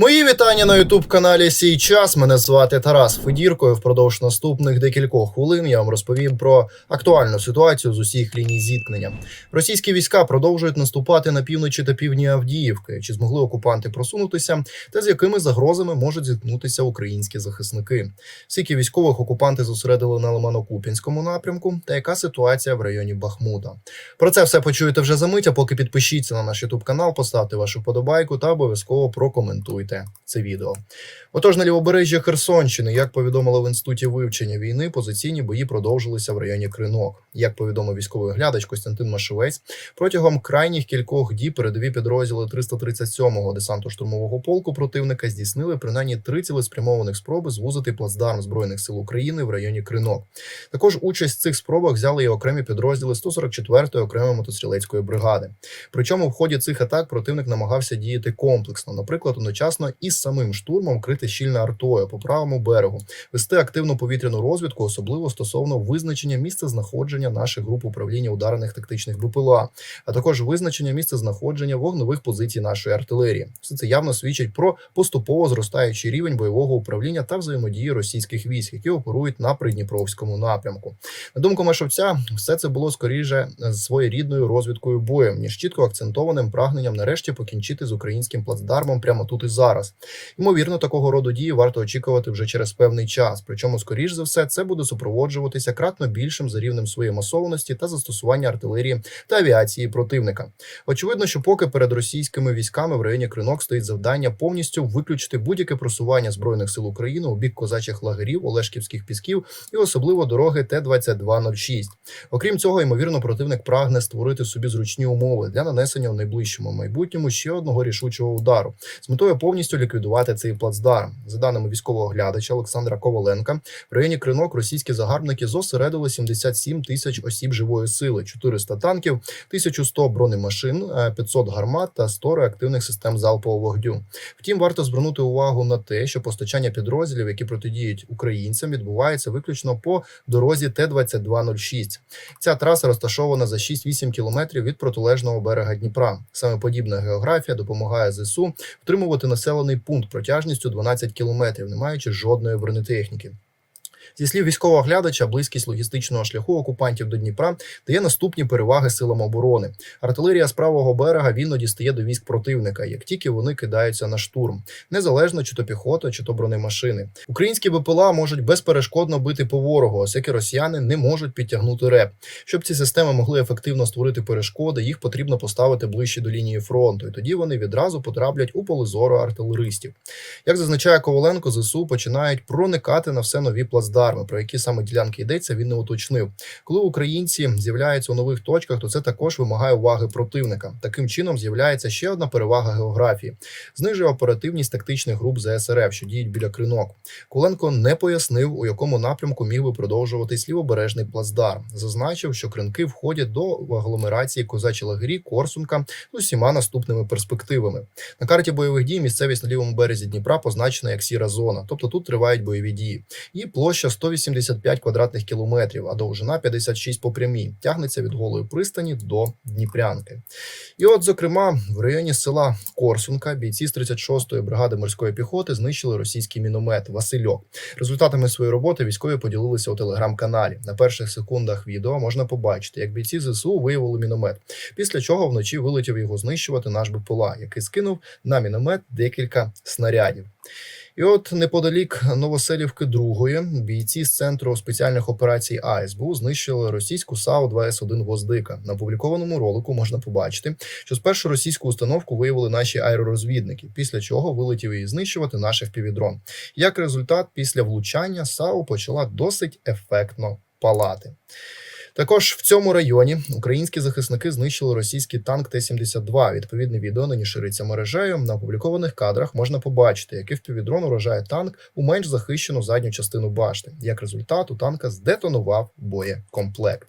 Мої вітання на Ютуб каналі Сій час. Мене звати Тарас Федірко. і Впродовж наступних декількох хвилин я вам розповім про актуальну ситуацію з усіх ліній зіткнення. Російські війська продовжують наступати на півночі та півдні Авдіївки. Чи змогли окупанти просунутися, та з якими загрозами можуть зіткнутися українські захисники? Скільки військових окупанти зосередили на Лимано-Куп'янському напрямку, та яка ситуація в районі Бахмута? Про це все почуєте вже за мить, а поки підпишіться на наш Ютуб канал, поставте вашу подобайку та обов'язково прокоментуйте це відео. Отож, на лівобережжі Херсонщини, як повідомили в інституті вивчення війни, позиційні бої продовжилися в районі Кринок. Як повідомив військовий глядач Костянтин Машевець, протягом крайніх кількох діб передові підрозділи 337-го десантно-штурмового полку противника здійснили принаймні три цілеспрямованих спроби звузити плацдарм збройних сил України в районі Кринок. Також участь в цих спробах взяли і окремі підрозділи 144-ї окремої мотострілецької бригади. Причому в ході цих атак противник намагався діяти комплексно, наприклад, одночасно із самим штурмом крити щільно артою по правому берегу, вести активну повітряну розвідку, особливо стосовно визначення місця знаходження наших груп управління ударних тактичних БПЛА, а також визначення місця знаходження вогневих позицій нашої артилерії. Все це явно свідчить про поступово зростаючий рівень бойового управління та взаємодії російських військ, які оперують на придніпровському напрямку. На думку Машовця, все це було скоріше своєрідною розвідкою боєм, ніж чітко акцентованим прагненням нарешті покінчити з українським плацдармом прямо тут і зараз. Ймовірно, такого роду дії варто очікувати вже через певний час. Причому, скоріш за все, це буде супроводжуватися кратно більшим за рівнем своєї масованості та застосування артилерії та авіації противника. Очевидно, що поки перед російськими військами в районі Кринок стоїть завдання повністю виключити будь-яке просування збройних сил України у бік козачих лагерів, Олешківських пісків і особливо дороги Т-2206. Окрім цього, ймовірно, противник прагне створити собі зручні умови для нанесення в найближчому майбутньому ще одного рішучого удару з метою повністю ліквідувати цей плацдарм. За даними військового глядача Олександра Коваленка, в районі Кринок російські загарбники зосередили 77 тисяч осіб живої сили, 400 танків, 1100 бронемашин, е, 500 гармат та 100 реактивних систем залпового вогню. Втім, варто звернути увагу на те, що постачання підрозділів, які протидіють українцям, відбувається виключно по дорозі Т-2206. Ця траса розташована за 6-8 кілометрів від протилежного берега Дніпра. Саме подібна географія допомагає ЗСУ втримувати населений пункт протяжністю 12 кілометрів, не маючи жодної бронетехніки. Зі слів військового глядача, близькість логістичного шляху окупантів до Дніпра дає наступні переваги силам оборони. Артилерія з правого берега вільно дістає до військ противника, як тільки вони кидаються на штурм, незалежно чи то піхота, чи то бронемашини. Українські БПЛА можуть безперешкодно бити по ворогу, оскільки росіяни не можуть підтягнути реп. Щоб ці системи могли ефективно створити перешкоди, їх потрібно поставити ближче до лінії фронту, і тоді вони відразу потраплять у поле зору артилеристів. Як зазначає Коваленко, ЗСУ починають проникати на все нові плацдарми. Про які саме ділянки йдеться, він не уточнив. Коли українці з'являються у нових точках, то це також вимагає уваги противника. Таким чином з'являється ще одна перевага географії: знижує оперативність тактичних груп ЗСРФ, що діють біля кринок. Куленко не пояснив, у якому напрямку міг би продовжуватись лівобережний плацдарм. Зазначив, що кринки входять до агломерації козачі лагері, Корсунка з усіма наступними перспективами. На карті бойових дій місцевість на лівому березі Дніпра позначена як сіра зона, тобто тут тривають бойові дії. І площа 185 квадратних кілометрів, а довжина 56 по прямій. Тягнеться від голої пристані до Дніпрянки. І от, зокрема, в районі села Корсунка бійці з 36-ї бригади морської піхоти знищили російський міномет Васильок. Результатами своєї роботи військові поділилися у телеграм-каналі. На перших секундах відео можна побачити, як бійці ЗСУ виявили міномет. Після чого вночі вилетів його знищувати наш БПЛА, який скинув на міномет декілька снарядів. І от неподалік Новоселівки другої бійці з центру спеціальних операцій АСБУ знищили російську САУ 2С1 Гвоздика. На опублікованому ролику можна побачити, що спершу російську установку виявили наші аеророзвідники, після чого вилетів її знищувати наш FPV-дрон. Як результат, після влучання САУ почала досить ефектно палати. Також в цьому районі українські захисники знищили російський танк Т-72. Відповідне відео нині шириться мережею. На опублікованих кадрах можна побачити, який впівдрон уражає танк у менш захищену задню частину башти. Як результат, у танка здетонував боєкомплект.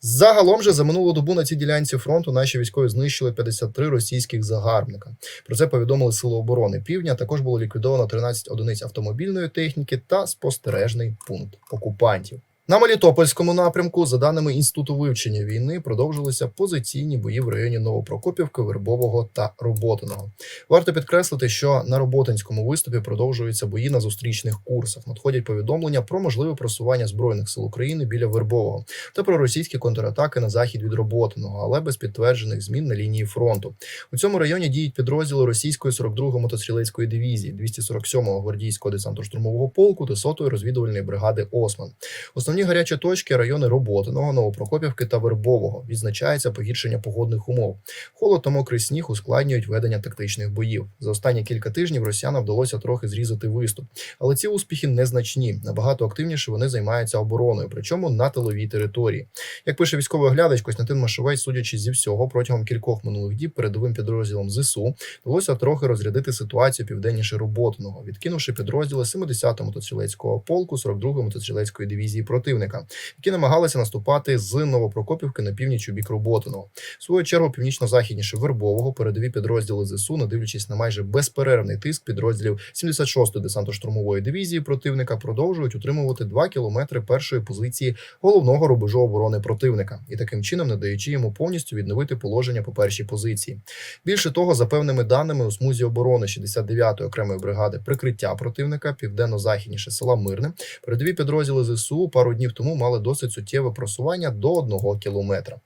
Загалом же за минулу добу на цій ділянці фронту наші військові знищили 53 російських загарбника. Про це повідомили Сили оборони Півдня. Також було ліквідовано 13 одиниць автомобільної техніки та спостережний пункт окупантів. На Мелітопольському напрямку, за даними інституту вивчення війни, продовжилися позиційні бої в районі Новопрокопівки, Вербового та Роботиного. Варто підкреслити, що на Роботинському виступі продовжуються бої на зустрічних курсах. Надходять повідомлення про можливе просування збройних сил України біля Вербового та про російські контратаки на захід від Роботиного, але без підтверджених змін на лінії фронту. У цьому районі діють підрозділи російської 42-ї мотострілецької дивізії, 247-го гвардійського десантно-штурмового полку та 100-ї розвідувальної бригади Осман. Основні гарячі точки райони Роботиного, Новопрокопівки та Вербового відзначається погіршення погодних умов. Холод та мокрий сніг ускладнюють ведення тактичних боїв. За останні кілька тижнів росіянам вдалося трохи зрізати виступ, але ці успіхи незначні. Набагато активніше вони займаються обороною, причому на тиловій території. Як пише військовий оглядач Костянтин Машовець, судячи зі всього, протягом кількох минулих діб передовим підрозділом ЗСУ вдалося трохи розрядити ситуацію південніше Роботиного, відкинувши підрозділи 70-го мотострілецького полку, 42-ї мотострілецької дивізії противника, які намагалися наступати з Новопрокопівки на північ у бік Роботиного. В свою чергу північно-західніше Вербового передові підрозділи ЗСУ, не дивлячись на майже безперервний тиск підрозділів 76-ї десантно-штурмової дивізії противника, продовжують утримувати 2 кілометри першої позиції головного рубежу оборони противника і таким чином не даючи йому повністю відновити положення по першій позиції. Більше того, за певними даними у смузі оборони 69-ї окремої бригади прикриття противника південно-західніше села Мирне, передові підрозділи ЗСУ пару днів тому мали досить суттєве просування до одного кілометра.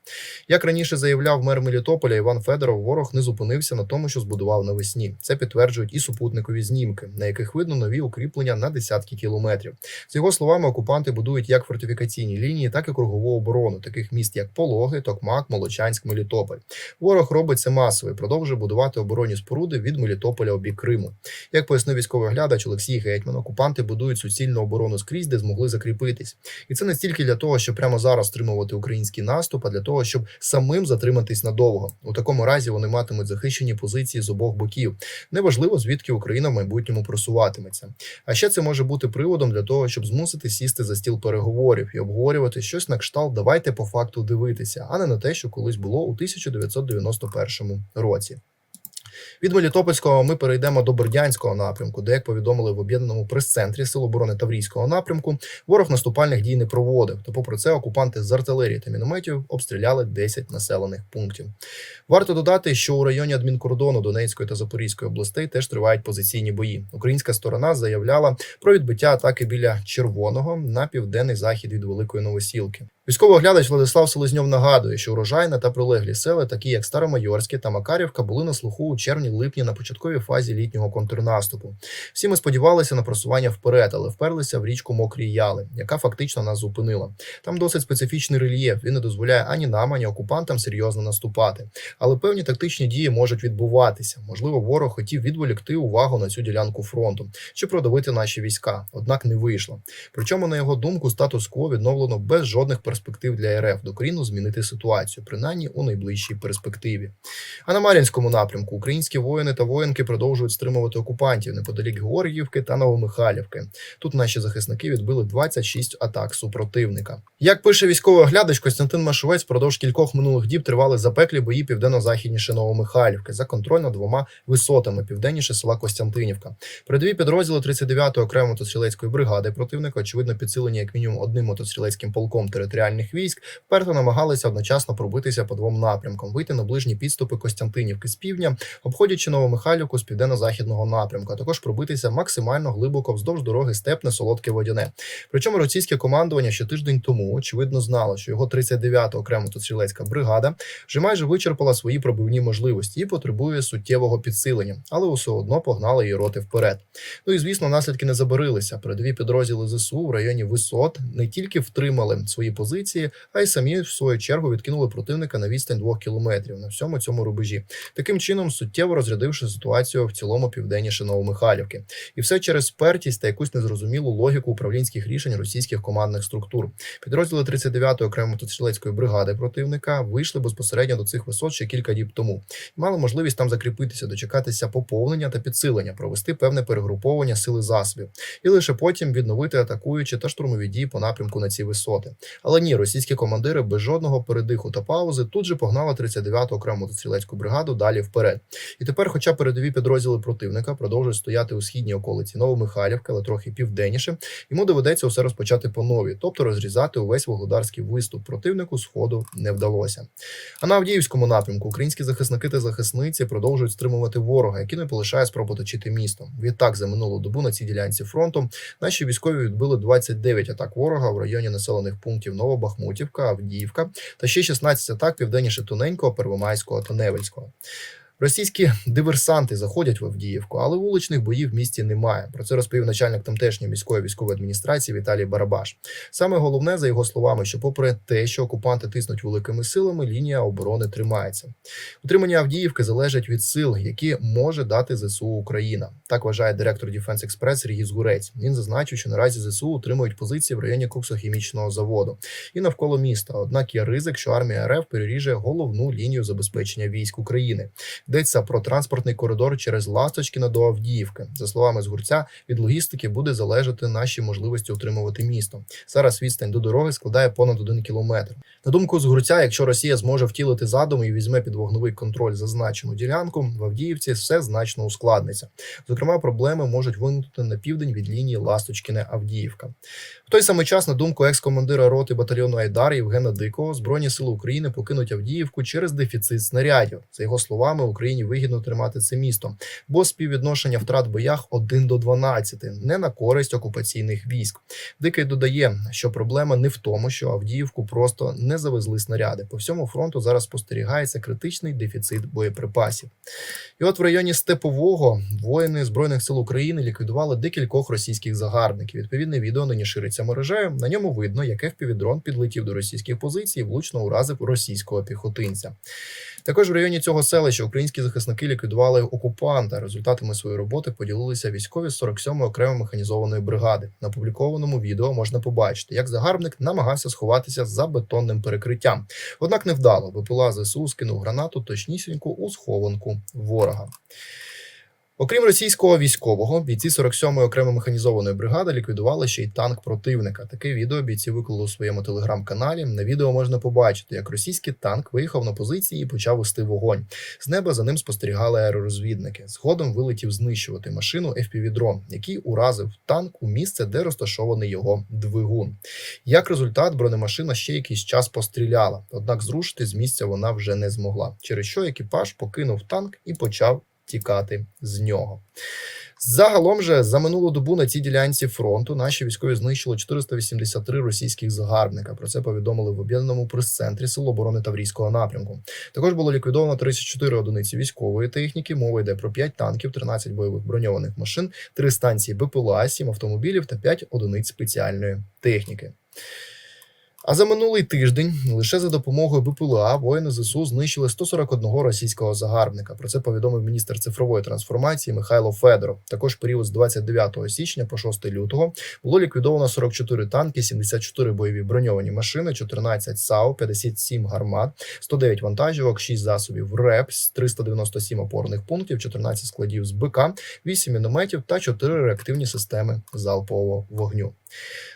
Як раніше заявляв мер Мелітополя Іван Федоров, ворог не зупинився на тому, що збудував навесні. Це підтверджують і супутникові знімки, на яких видно нові укріплення на десятки кілометрів. За його словами, окупанти будують як фортифікаційні лінії, так і кругову оборону таких міст, як Пологи, Токмак, Молочанськ, Мелітополь. Ворог робить це масово і продовжує будувати оборонні споруди від Мелітополя у бік Криму. Як пояснив військовий глядач Олексій Гетьман, окупанти будують суцільну оборону скрізь, де змогли закріпитись. І це не стільки для того, щоб прямо зараз стримувати український наступ, а для того, щоб самим затриматись надовго. У такому разі вони матимуть захищені позиції з обох боків. Неважливо, звідки Україна в майбутньому просуватиметься. А ще це може бути приводом для того, щоб змусити сісти за стіл переговорів і обговорювати щось на кшталт Давайте по факту дивитися, а не на те, що колись було у 1991 році. Від Мелітопольського ми перейдемо до Бердянського напрямку, де, як повідомили в об'єднаному прес-центрі Сил оборони Таврійського напрямку, ворог наступальних дій не проводив. Та, попри це, окупанти з артилерії та мінометів обстріляли 10 населених пунктів. Варто додати, що у районі адмінкордону Донецької та Запорізької областей теж тривають позиційні бої. Українська сторона заявляла про відбиття атаки біля Червоного на південний захід від Великої Новосілки. Військовий оглядач Владислав Селезньов нагадує, що урожайна та прилеглі села, такі як Старомайорське та Макарівка, були на слуху у червні-липні на початковій фазі літнього контрнаступу. Всі ми сподівалися на просування вперед, але вперлися в річку Мокрі Яли, яка фактично нас зупинила. Там досить специфічний рельєф. Він не дозволяє ані нам, ані окупантам серйозно наступати. Але певні тактичні дії можуть відбуватися. Можливо, ворог хотів відволікти увагу на цю ділянку фронту чи продавити наші війська, однак не вийшло. Причому, на його думку, статус-кво відновлено без жодних перспектив для РФ докорінно змінити ситуацію, принаймні у найближчій перспективі. А на Мар'їнському напрямку українські воїни та воїнки продовжують стримувати окупантів неподалік Георгіївки та Новомихайлівки. Тут наші захисники відбили 26 атак супротивника. Як пише військовий оглядач Костянтин Машовець, впродовж кількох минулих діб тривали запеклі бої південно-західніше Новомихайлівки за контроль над двома висотами південніше села Костянтинівка. Передові підрозділи 39-ї окремої мотострілецької бригади противника, очевидно, підсилені як мінімум одним мотострілецьким полком територіальних військ, вперто намагалися одночасно пробитися по двом напрямкам, вийти на ближні підступи Костянтинівки з півдня, обходячи Новомихайлівку з південно-західного напрямку, а також пробитися максимально глибоко вздовж дороги Степне Солодке Водяне. Причому російське командування ще тиждень тому очевидно знало, що його 39-та окрема мотострілецька бригада вже майже вичерпала свої пробивні можливості і потребує суттєвого підсилення, але усе одно погнали її роти вперед. Ну і звісно, наслідки не забарилися. Передові підрозділи ЗСУ в районі висот не тільки втримали свої позиції, а й самі в свою чергу відкинули противника на відстань двох кілометрів на всьому цьому рубежі, таким чином суттєво розрядивши ситуацію в цілому південніше Новомихайлівки. І все через спертість та якусь незрозумілу логіку управлінських рішень російських командних структур. Підрозділи 39-ї окремої мотострілецької бригади противника вийшли безпосередньо до цих висот ще кілька діб тому. І мали можливість там закріпитися, дочекатися поповнення та підсилення, провести певне перегруповання сили засобів, і лише потім відновити атакуючі та штурмові дії по напрямку на ці висоти. Але ні, російські командири без жодного передиху та паузи тут же погнали 39-ту окрему мотострілецьку бригаду далі вперед. І тепер, хоча передові підрозділи противника продовжують стояти у східній околиці Новомихайлівки, але трохи південніше, йому доведеться усе розпочати по новій, тобто розрізати увесь вугледарський виступ противнику сходу не вдалося. А на Авдіївському напрямку українські захисники та захисниці продовжують стримувати ворога, який не полишає спроб оточити місто. Відтак за минулу добу на цій ділянці фронту наші військові відбили 29 атак ворога в районі населених пунктів Новобахмутівка, Авдіївка та ще 16 атак південніше Тоненького, Первомайського та Невельського. Російські диверсанти заходять в Авдіївку, але вуличних боїв в місті немає. Про це розповів начальник тамтешньої міської військової адміністрації Віталій Барабаш. Саме головне, за його словами, що, попри те, що окупанти тиснуть великими силами, лінія оборони тримається. Утримання Авдіївки залежить від сил, які може дати ЗСУ Україна. Так вважає директор Defense Express Сергій Згурець. Він зазначив, що наразі ЗСУ утримують позиції в районі коксохімічного заводу і навколо міста. Однак є ризик, що армія РФ переріже головну лінію забезпечення військ України. Йдеться про транспортний коридор через Ласточкіна до Авдіївки. За словами Згурця, від логістики буде залежати наші можливості утримувати місто. Зараз відстань до дороги складає понад один кілометр. На думку Згурця, якщо Росія зможе втілити задум і візьме під вогновий контроль зазначену ділянку, в Авдіївці все значно ускладниться. Зокрема, проблеми можуть виникнути на південь від лінії Ласточкіне Авдіївка. В той самий час, на думку екс-командира роти батальйону Айдар Євгена Дикого, збройні сили України покинуть Авдіївку через дефіцит снарядів. За його словами, Україні вигідно тримати це місто, бо співвідношення втрат в боях 1 до 12, не на користь окупаційних військ. Дикий додає, що проблема не в тому, що Авдіївку просто не завезли снаряди. По всьому фронту зараз спостерігається критичний дефіцит боєприпасів. І от в районі Степового воїни збройних сил України ліквідували декількох російських загарбників. Відповідне відео нині шириться мережею. На ньому видно, як FPV-дрон підлетів до російських позицій влучно уразив російського піхотинця. Також в районі цього селища українські захисники ліквідували окупанта. Результатами своєї роботи поділилися військові з 47-ї окремо механізованої бригади. На опублікованому відео можна побачити, як загарбник намагався сховатися за бетонним перекриттям. Однак невдало випила ЗСУ скинув гранату точнісінько у схованку ворога. Окрім російського військового, бійці 47-ї окремої механізованої бригади ліквідували ще й танк противника. Таке відео бійці виклали у своєму телеграм-каналі. На відео можна побачити, як російський танк виїхав на позиції і почав вести вогонь. З неба за ним спостерігали аеророзвідники. Згодом вилетів знищувати машину FPV-дрон, який уразив танк у місце, де розташований його двигун. Як результат, бронемашина ще якийсь час постріляла, однак зрушити з місця вона вже не змогла, через що екіпаж покинув танк і почав тікати з нього. Загалом же за минулу добу на цій ділянці фронту наші військові знищили 483 російських загарбника. Про це повідомили в об'єднаному прес-центрі Сил оборони Таврійського напрямку. Також було ліквідовано 34 одиниці військової техніки. Мова йде про 5 танків, 13 бойових броньованих машин, 3 станції БПЛА, 7 автомобілів та 5 одиниць спеціальної техніки. А за минулий тиждень лише за допомогою БПЛА воїни ЗСУ знищили 141 російського загарбника. Про це повідомив міністр цифрової трансформації Михайло Федоров. Також період з 29 січня по 6 лютого було ліквідовано 44 танки, 74 бойові броньовані машини, 14 САУ, 57 гармат, 109 вантажівок, 6 засобів РЕП, 397 опорних пунктів, 14 складів з БК, 8 мінометів та 4 реактивні системи залпового вогню.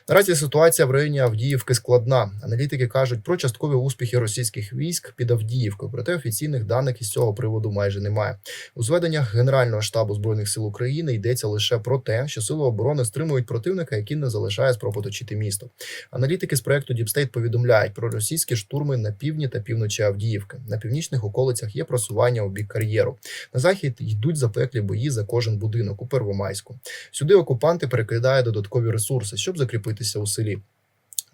Наразі ситуація в районі Авдіївки складна. Аналітики кажуть про часткові успіхи російських військ під Авдіївкою, проте офіційних даних із цього приводу майже немає. У зведеннях Генерального штабу збройних сил України йдеться лише про те, що сили оборони стримують противника, який не залишає спроб оточити місто. Аналітики з проекту State повідомляють про російські штурми на півдні та півночі Авдіївки. На північних околицях є просування у бік кар'єру. На захід йдуть запеклі бої за кожен будинок у Первомайську. Сюди окупанти перекидають додаткові ресурси, щоб закріпитися у селі.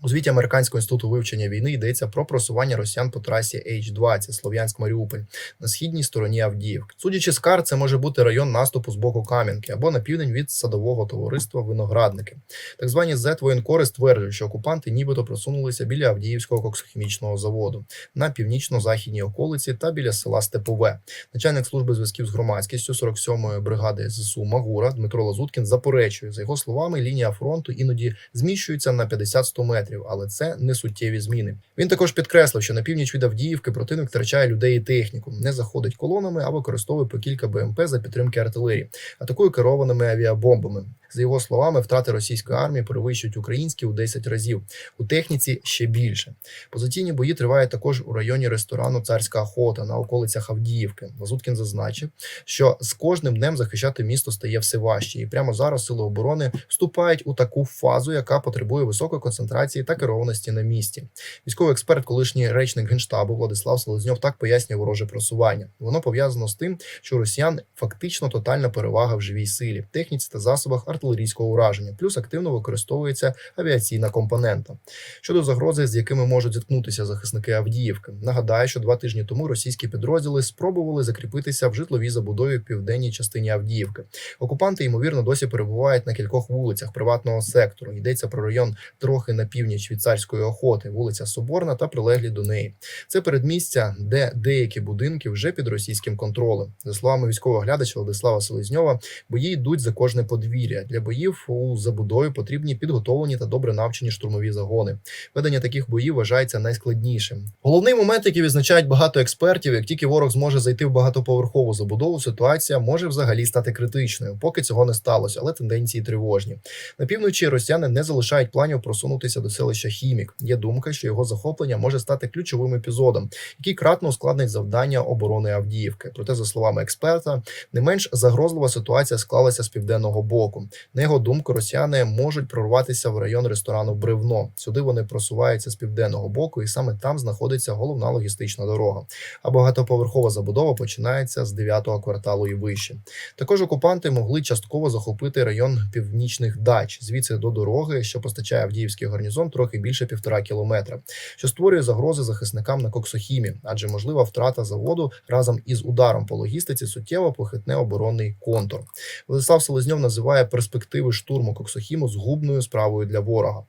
У звіті Американського інституту вивчення війни йдеться про просування росіян по трасі H-20 Слов'янськ-Маріуполь на східній стороні Авдіївки. Судячи з кар, це може бути район наступу з боку Кам'янки або на південь від садового товариства Виноградники. Так звані Z-воєнкори стверджують, що окупанти нібито просунулися біля Авдіївського коксохімічного заводу на північно-західній околиці та біля села Степове. Начальник служби зв'язків з громадськістю 47-ї бригади ЗСУ Магура Дмитро Лазуткін заперечує за його словами, лінія фронту іноді зміщується на 50-100 метрів. Але це не суттєві зміни. Він також підкреслив, що на північ від Авдіївки противник втрачає людей і техніку, не заходить колонами, а використовує по кілька БМП за підтримки артилерії, атакує керованими авіабомбами. За його словами, втрати російської армії перевищують українські у 10 разів. У техніці ще більше. Позиційні бої тривають також у районі ресторану Царська охота на околицях Авдіївки. Лазуткін зазначив, що з кожним днем захищати місто стає все важче, і прямо зараз сили оборони вступають у таку фазу, яка потребує високої концентрації та керованості на місці. Військовий експерт, колишній речник генштабу Владислав Селезньов так пояснює вороже просування. Воно пов'язано з тим, що росіян фактично тотальна перевага в живій силі, техніці та засобах артилерійського ураження, плюс активно використовується авіаційна компонента. Щодо загрози, з якими можуть зіткнутися захисники Авдіївки, нагадаю, що два тижні тому російські підрозділи спробували закріпитися в житловій забудові в південній частині Авдіївки. Окупанти ймовірно досі перебувають на кількох вулицях приватного сектору. Йдеться про район трохи на північ від царської охоти, вулиця Соборна та прилеглі до неї. Це передмістя, де деякі будинки вже під російським контролем. За словами військового глядача Владислава Селезньова, бої йдуть за кожне подвір'я. Для боїв у забудові потрібні підготовлені та добре навчені штурмові загони. Ведення таких боїв вважається найскладнішим. Головний момент, який відзначають багато експертів, як тільки ворог зможе зайти в багатоповерхову забудову, ситуація може взагалі стати критичною. Поки цього не сталося, але тенденції тривожні. На півночі росіяни не залишають планів просунутися до селища Хімік. Є думка, що його захоплення може стати ключовим епізодом, який кратно ускладнить завдання оборони Авдіївки. Проте, за словами експерта, не менш загрозлива ситуація склалася з південного боку. На його думку, росіяни можуть прорватися в район ресторану Бревно. Сюди вони просуваються з південного боку, і саме там знаходиться головна логістична дорога. А багатоповерхова забудова починається з 9-го кварталу і вище. Також окупанти могли частково захопити район північних дач, звідси до дороги, що постачає Авдіївський гарнізон, трохи більше півтора кілометра, що створює загрози захисникам на Коксохімі, адже можлива втрата заводу разом із ударом по логістиці суттєво похитне оборонний контур. Владислав Селезньов називає перспективи штурму Коксохіму згубною справою для ворога.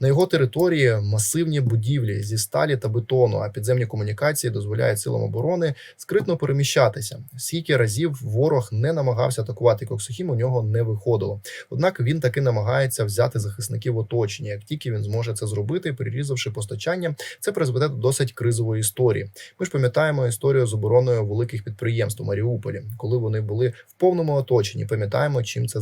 На його території масивні будівлі зі сталі та бетону, а підземні комунікації дозволяють силам оборони скритно переміщатися. Скільки разів ворог не намагався атакувати Коксохім, у нього не виходило. Однак він таки намагається взяти захисників оточення. Як тільки він зможе це зробити, перерізавши постачання, це призведе до досить кризової історії. Ми ж пам'ятаємо історію з обороною великих підприємств у Маріуполі, коли вони були в повному оточенні. Пам'ятаємо, чим це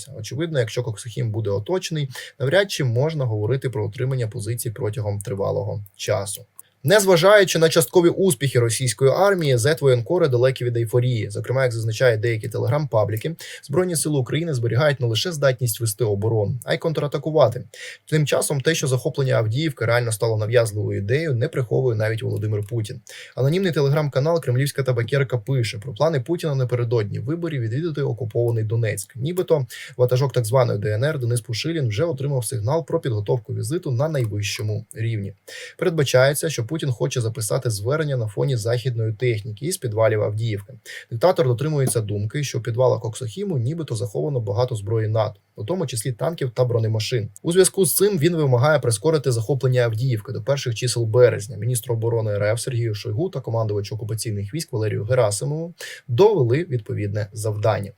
закінчилося. Очевидно, якщо Коксохім буде оточений, навряд чи можна говорити про отримання позицій протягом тривалого часу. Незважаючи на часткові успіхи російської армії, зет-воєнкори далекі від ейфорії. Зокрема, як зазначають деякі телеграм-пабліки, збройні сили України зберігають не лише здатність вести оборону, а й контратакувати. Тим часом, те, що захоплення Авдіївки реально стало нав'язливою ідеєю, не приховує навіть Володимир Путін. Анонімний телеграм-канал Кремлівська табакерка пише про плани Путіна напередодні виборів відвідати окупований Донецьк. Нібито ватажок так званої ДНР Денис Пушилін вже отримав сигнал про підготовку візиту на найвищому рівні. Передбачається, що Путін хоче записати звернення на фоні західної техніки із підвалів Авдіївки. Диктатор дотримується думки, що в підвалах Оксохіму нібито заховано багато зброї НАТО, у тому числі танків та бронемашин. У зв'язку з цим він вимагає прискорити захоплення Авдіївки до перших чисел березня. Міністру оборони РФ Сергію Шойгу та командувачу окупаційних військ Валерію Герасимову довели відповідне завдання.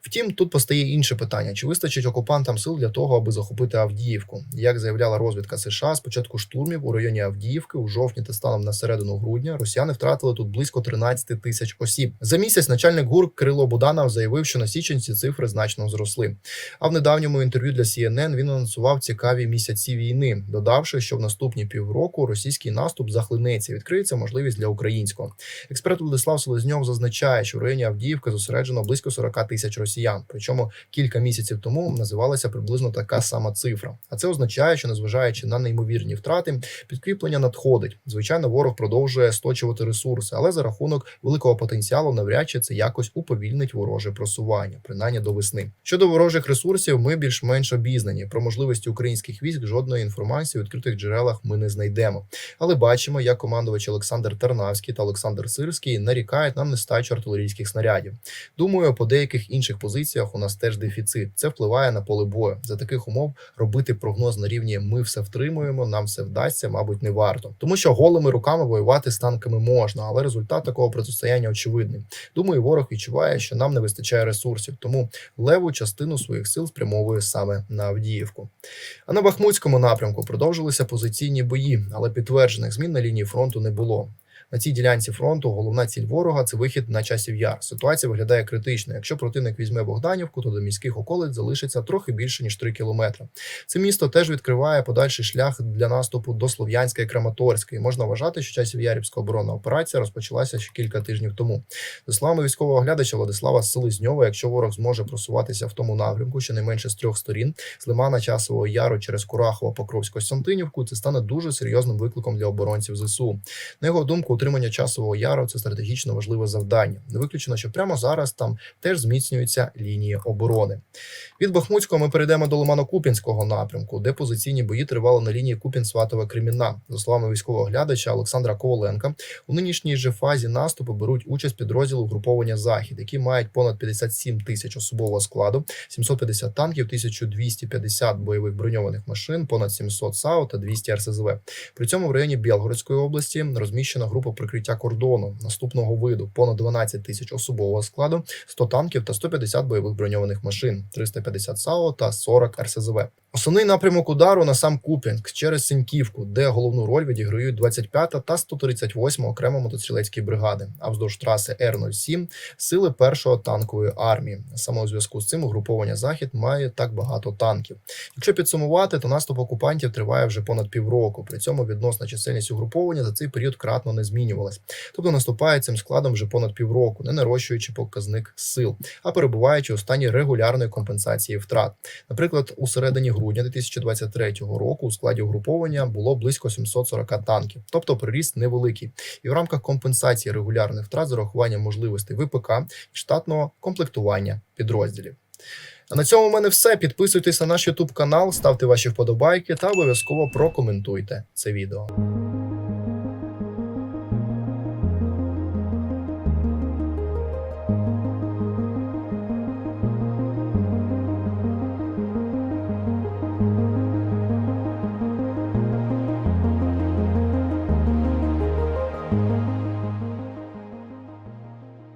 Втім, тут постає інше питання: чи вистачить окупантам сил для того, аби захопити Авдіївку? Як заявляла розвідка США, з початку штурмів у районі Авдіївки у жовтні та станом на середину грудня росіяни втратили тут близько 13 тисяч осіб. За місяць начальник ГУР Кирило Буданов заявив, що на січень ці цифри значно зросли. А в недавньому інтерв'ю для CNN він анонсував цікаві місяці війни, додавши, що в наступні півроку російський наступ захлинеться, відкриється можливість для українського. Експерт Владислав Селезньов зазначає, що в районі Авдіївки зосереджено близько 40 тисяч росіян. Причому кілька місяців тому називалася приблизно така сама цифра. А це означає, що незважаючи на неймовірні втрати, підкріплення надходить. Звичайно, ворог продовжує сточувати ресурси, але за рахунок великого потенціалу навряд чи це якось уповільнить вороже просування, принаймні до весни. Щодо ворожих ресурсів, ми більш-менш обізнані. Про можливості українських військ жодної інформації в відкритих джерелах ми не знайдемо. Але бачимо, як командувач Олександр Тарнавський та Олександр Сирський нарікають на нестачу артилерійських снарядів. Думаю, по деяких інших цих позиціях у нас теж дефіцит. Це впливає на поле бою. За таких умов робити прогноз на рівні ми все втримуємо, нам все вдасться, мабуть, не варто. Тому що голими руками воювати з танками можна, але результат такого протистояння очевидний. Думаю, ворог відчуває, що нам не вистачає ресурсів, тому леву частину своїх сил спрямовує саме на Авдіївку. А на Бахмутському напрямку продовжилися позиційні бої, але підтверджених змін на лінії фронту не було. На цій ділянці фронту головна ціль ворога це вихід на часів яр. Ситуація виглядає критично. Якщо противник візьме Богданівку, то до міських околиць залишиться трохи більше ніж 3 кілометри. Це місто теж відкриває подальший шлях для наступу до Слов'янська і Краматорська. І можна вважати, що часів ярівська оборонна операція розпочалася ще кілька тижнів тому. За словами військового оглядача Владислава Селезньова, якщо ворог зможе просуватися в тому напрямку, щонайменше з трьох сторін, з Лимана Часового Яру через Курахово, Покровську, Сантинівку, це стане дуже серйозним викликом для оборонців ЗСУ. На його думку, утримання часового яру це стратегічно важливе завдання. Не виключено, що прямо зараз там теж зміцнюються лінії оборони. Від Бахмутського ми перейдемо до Лимано-Купінського напрямку, де позиційні бої тривали на лінії Купін-Сватова Кремінна. За словами військового оглядача Олександра Коваленка, у нинішній же фазі наступу беруть участь підрозділи угруповання Захід, які мають понад 57 тисяч особового складу, 750 танків, 1250 бойових броньованих машин, понад 700 САУ та 200 РСЗВ. При цьому в районі Білгородської області розміщена група прикриття кордону наступного виду понад 12 тисяч особового складу, 100 танків та 150 бойових броньованих машин, 350 САУ та 40 РСЗВ. Основний напрямок удару на сам Купінськ через Синьківку, де головну роль відіграють 25 та 138 окремо мотострілецькі бригади, а вздовж траси Р-07 сили першого танкової армії. Саме у зв'язку з цим угруповання захід має так багато танків. Якщо підсумувати, то наступ окупантів триває вже понад півроку. При цьому відносна чисельність угруповання за цей період кратно не змінювалась. Тобто наступає цим складом вже понад півроку, не нарощуючи показник сил, а перебуваючи у стані регулярної компенсації втрат. Наприклад, у середині грудня 2023 року у складі угруповання було близько 740 танків, тобто приріст невеликий. І в рамках компенсації регулярних втрат з урахуванням можливостей ВПК і штатного комплектування підрозділів. А на цьому в мене все. Підписуйтесь на наш YouTube канал, ставте ваші вподобайки та обов'язково прокоментуйте це відео.